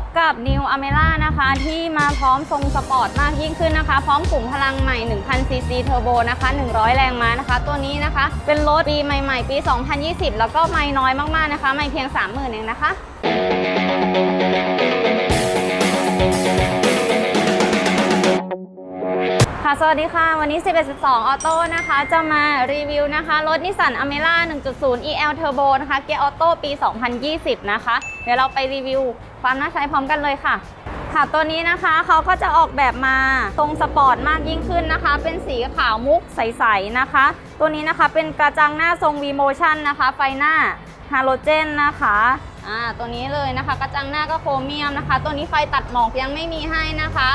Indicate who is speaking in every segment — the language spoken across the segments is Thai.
Speaker 1: บกับ New a m e r a นะคะ ที่มาพร้อมทรงสปอร์ตมากยิ่งขึ้นนะคะ พร้อมขุมพลังใหม่ 1000 cc Turbo นะคะ 100 แรงม้านะคะ ตัวนี้นะคะ เป็นรถปีใหม่ ๆ ปี 2020 แล้วก็ไม่น้อยมากๆนะคะ ไม่เพียง 30,000เองนะคะค่ะ สวัสดีค่ะ วันนี้ 11 12 ออโต้นะคะ จะมารีวิวนะคะ รถนิสสันอเมร่า1.0 EL Turbo นะคะ เกียร์ออโต้ปี 2020 นะคะ เดี๋ยวเราไปรีวิว ความน่าใช้พร้อมกันเลยค่ะ ค่ะตัวนี้นะคะเขาก็จะออกแบบมาทรงสปอร์ตมากยิ่งขึ้นนะคะ เป็นสีขาวมุกใสๆนะคะ ตัวนี้นะคะเป็นกระจังหน้าทรง V Motion นะคะ ไฟหน้าฮาโลเจนนะคะอ่าตัวนี้เลยนะคะ กระจังหน้าก็โครเมียมนะคะ ตัวนี้ไฟตัดหมอกยังไม่มีให้นะคะ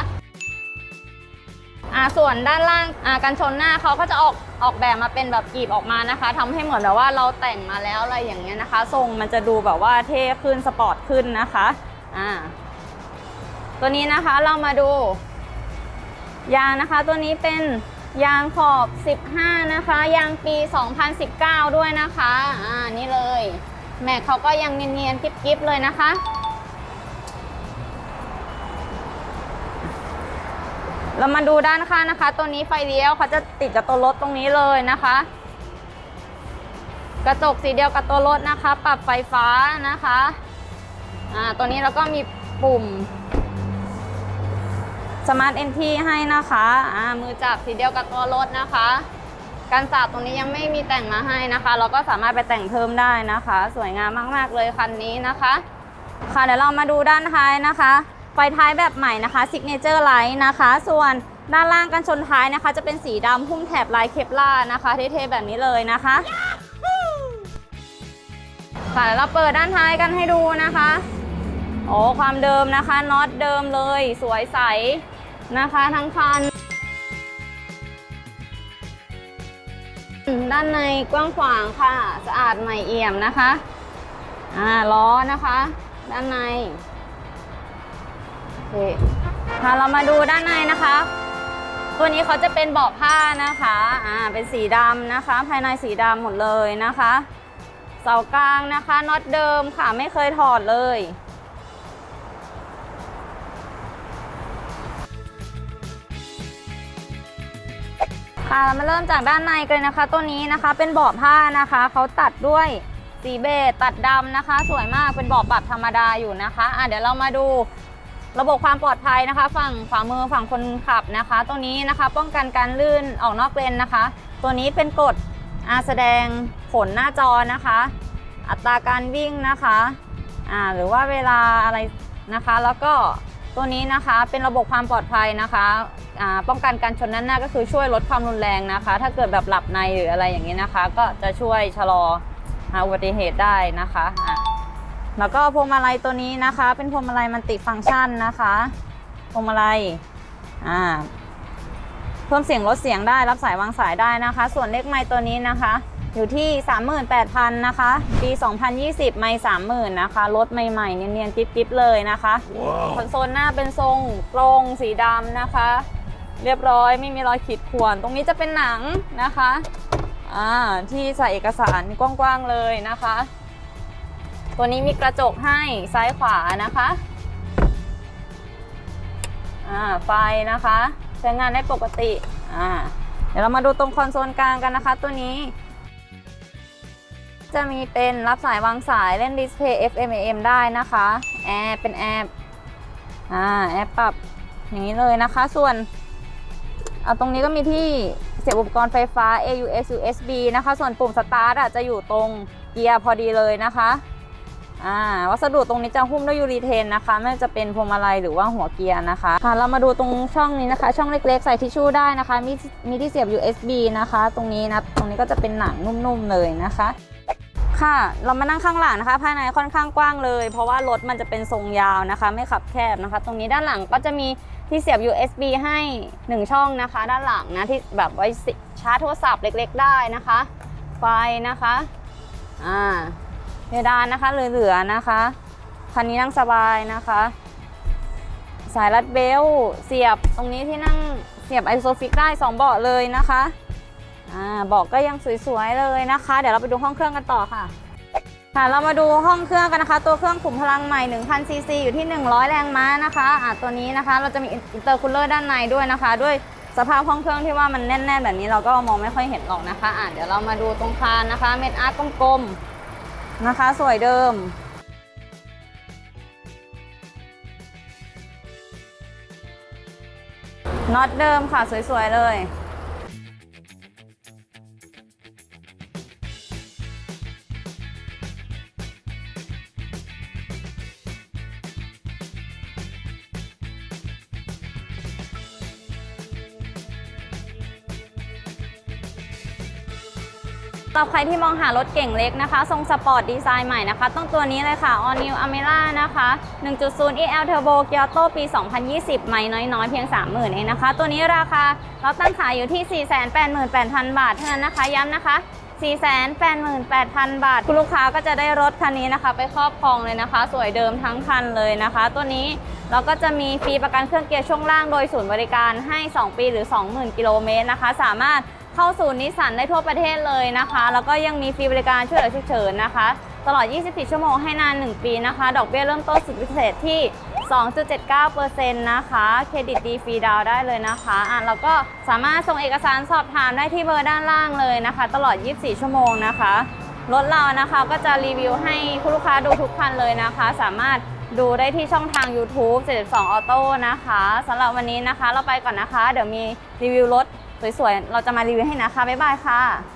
Speaker 1: อ่าส่วนด้านล่างอ่ากันชนหน้าเขาก็จะออกออกแบบมาเป็นแบบกรีบออกมานะคะทำให้เหมือนแบบว่าเราแต่งมาแล้วอะไรอย่างเงี้ยนะคะ ทรงมันจะดูแบบว่าเท่ขึ้นสปอร์ตขึ้นนะคะ อ่าตัวนี้นะคะเรามาดู ยางนะคะตัวนี้เป็นยางขอบ 15 นะคะ ยางปี 2019 ด้วยนะคะ อ่า นี่เลย แม็กเขาก็ยังเนียนๆกิ๊บๆเลยนะคะ เรามาดูด้านข้างนะคะ ตัวนี้ไฟเลี้ยวเขาจะติดกับตัวรถตรงนี้เลยนะคะ กระจกสีเดียวกับตัวรถนะคะ ปรับไฟฟ้านะคะ อ่าตัวนี้เราก็มีปุ่ม Smart Entry ให้นะคะอ่ามือจับสีเดียวกับตัวรถนะคะการสาดตรงนี้ยังไม่มีแต่งมาให้นะคะ เราก็สามารถไปแต่งเพิ่มได้นะคะ สวยงามมาก ๆ เลยคันนี้นะคะ ค่ะเดี๋ยวเรามาดูด้านท้ายนะคะไฟท้ายแบบใหม่นะคะ Signature Light นะคะ ส่วนด้านล่างกันชนท้ายนะคะ จะเป็นสีดำหุ้มแถบลายเคปล่านะคะเท่ๆแบบนี้เลยนะคะค่ะเดี๋ยวเราเปิดด้านท้ายกันให้ดูนะคะ โอ้ความเดิมนะคะน็อตเดิมเลย สวยใสนะคะทั้งคัน ด้านในกว้างขวางค่ะ สะอาดใหม่เอี่ยมนะคะ อ่าล้อนะคะ ด้านในโอเคค่ะเรามาดูด้านในนะคะ ตัวนี้เขาจะเป็นเบาะผ้านะคะ อ่า เป็นสีดำนะคะ ภายในสีดำหมดเลยนะคะ เสากลางนะคะน็อตเดิมค่ะ ไม่เคยถอดเลย ค่ะเรามาเริ่มจากด้านในกันเลยนะคะ ตัวนี้นะคะเป็นเบาะผ้านะคะเขาตัดด้วยสีเบจตัดดำนะคะ สวยมากเป็นเบาะปรับธรรมดาอยู่นะคะอะเดี๋ยวเรามาดูระบบความปลอดภัยนะคะ ฝั่งขวามือฝั่งคนขับนะคะ ตัวนี้นะคะป้องกันการลื่นออกนอกเลนนะคะ ตัวนี้เป็นกฎอาแสดงผลหน้าจอนะคะ อัตราการวิ่งนะคะอ่าหรือว่าเวลาอะไรนะคะ แล้วก็ ตัวนี้นะคะเป็นระบบความปลอดภัยนะคะป้องกันการชนด้านหน้าก็คือช่วยลดความรุนแรงนะคะ ถ้าเกิดแบบหลับในหรืออะไรอย่างนี้นะคะ ก็จะช่วยชะลออุบัติเหตุได้นะคะะแล้วก็พวงมาลัยตัวนี้นะคะ เป็นพวงมาลัยมันติฟังก์ชันนะคะพวงมาลัยอ่าเพิ่มเสียงลดเสียงได้รับสายวางสายได้นะคะ ส่วนเลขไมค์ตัวนี้นะคะ อยู่ที่ 38,000นะคะ ปี 2020 ไม่ 30,000นะคะรถใหม่ๆ เนียนๆกิ๊บๆเลยนะคะคอนโซลหน้าเป็นทรงโปร่งสีดำนะคะ เรียบร้อยไม่มีรอยขีดข่วน ตรงนี้จะเป็นหนังนะคะอ่าที่ใส่เอกสารกว้างๆเลยนะคะ ตัวนี้มีกระจกให้ซ้ายขวานะคะอ่าไฟนะคะ ใช้งานได้ปกติอ่าเดี๋ยวเรามาดูตรงคอนโซลกลางกันนะคะ ตัวนี้ จะมีเป็นรับสายวางสายเล่นดิสเพย์ FM AM ได้นะคะแอร์เป็นแอร์อ่าแอร์ปรับอย่างนี้เลยนะคะ ส่วนเอาตรงนี้ก็มีที่เสียบอุปกรณ์ไฟฟ้า AUX USB นะคะ ส่วนปุ่มสตาร์ทอะจะอยู่ตรงเกียร์พอดีเลยนะคะอ่าวัสดุตรงนี้จะหุ้มด้วยยูรีเทนนะคะ ไม่ว่าจะเป็นพวงมาลัยหรือว่าหัวเกียร์นะคะค่ะเรามาดูตรงช่องนี้นะคะ ช่องเล็กๆ ใส่ทิชชู่ได้นะคะ มีมีที่เสียบ USB นะคะ ตรงนี้นะ ตรงนี้ก็จะเป็นหนังนุ่มๆเลยนะคะ ค่ะ เรามานั่งข้างหลังนะคะ ภายในค่อนข้างกว้างเลย เพราะว่ารถมันจะเป็นทรงยาวนะคะ ไม่ขับแคบนะคะ ตรงนี้ด้านหลังก็จะมีที่เสียบ USB ให้ 1 ช่องนะคะ ด้านหลังนะที่แบบไว้ชาร์จโทรศัพท์เล็ก ๆ ได้นะคะ ไฟนะคะอ่าเพดานนะคะเหลือๆนะคะคันนี้นั่งสบายนะคะ สายรัดเบลต์เสียบตรงนี้ที่นั่งเสียบไอโซฟิกได้ 2 เบาะเลยนะคะ อ่าบอกก็ยังสวยๆเลยนะคะ เดี๋ยวเราไปดูห้องเครื่องกันต่อค่ะ ค่ะ เรามาดูห้องเครื่องกันนะคะ ตัวเครื่องขุมพลังใหม่1000ซีซีอยู่ที่ 100 แรงม้านะคะอะตัวนี้นะคะ เราจะมีอินเตอร์คูลเลอร์ด้านในด้วยนะคะ ด้วยสภาพห้องเครื่องที่ว่ามันแน่นๆแบบนี้เราก็มองไม่ค่อยเห็นหรอกนะคะอะเดี๋ยวเรามาดูตรงคานนะคะ เม็ดอาร์ตกลมๆนะคะ สวยเดิมน็อตเดิมค่ะสวยๆเลย สำหรับใครที่มองหารถเก่งเล็กนะคะ ทรงสปอร์ตดีไซน์ใหม่นะคะ ต้องตัวนี้เลยค่ะ All New Amera นะคะ 1.0 EL Turbo Kyoto ปี 2020ไม่น้อยๆ เพียง 30,000 เองนะคะ ตัวนี้ราคาเราตั้งขายอยู่ที่ 488,000 บาทเท่านั้นนะคะ ย้ำนะคะ 488,000 บาท คุณลูกค้าก็จะได้รถคันนี้นะคะ ไปครอบครองเลยนะคะ สวยเดิมทั้งคันเลยนะคะ ตัวนี้เราก็จะมีฟรีประกันเครื่องเกียร์ช่วงล่างโดยศูนย์บริการให้ 2 ปีหรือ 20,000 กิโลเมตรนะคะ สามารถ เข้าศูนย์นิสสันได้ทั่วประเทศเลยนะคะ แล้วก็ยังมีฟรีบริการช่วยเหลือฉุกเฉินนะคะ ตลอด 24 ชั่วโมงให้นาน 1 ปีนะคะ ดอกเบี้ยเริ่มต้นสุดพิเศษที่ 2.79%นะคะ เครดิตดีฟรีดาวได้เลยนะคะอะแล้วก็สามารถส่งเอกสารสอบถามได้ที่เบอร์ด้านล่างเลยนะคะ ตลอด 24 ชั่วโมงนะคะรถเรานะคะก็จะรีวิวให้คุณลูกค้าดูทุกคันเลยนะคะ สามารถดูได้ที่ช่องทาง YouTube 72 Auto นะคะสำหรับวันนี้นะคะ เราไปก่อนนะคะ เดี๋ยวมีรีวิวรถ สวยๆ เราจะมารีวิวให้นะคะ บ๊ายบายค่ะ